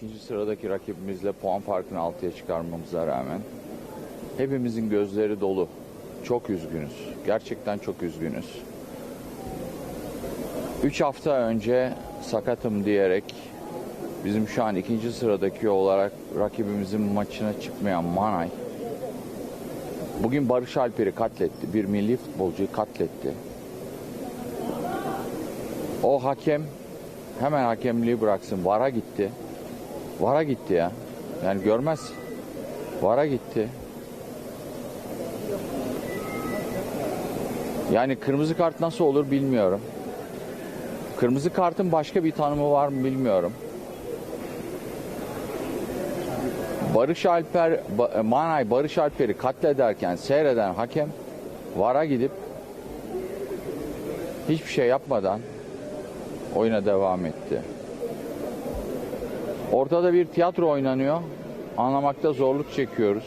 ikinci sıradaki rakibimizle puan farkını altıya çıkarmamıza rağmen hepimizin gözleri dolu. Çok üzgünüz. Gerçekten çok üzgünüz. Üç hafta önce sakatım diyerek bizim şu an ikinci sıradaki olarak rakibimizin maçına çıkmayan Manay bugün Barış Alper'i katletti. Bir milli futbolcuyu katletti. O hakem hemen hakemliği bıraksın. Vara gitti. Vara gitti ya. Yani görmez. Vara gitti. Yani kırmızı kart nasıl olur bilmiyorum. Kırmızı kartın başka bir tanımı var mı bilmiyorum. Barış Alper, Manay Barış Alper'i katlederken seyreden hakem VAR'a gidip hiçbir şey yapmadan oyuna devam etti. Ortada bir tiyatro oynanıyor. Anlamakta zorluk çekiyoruz.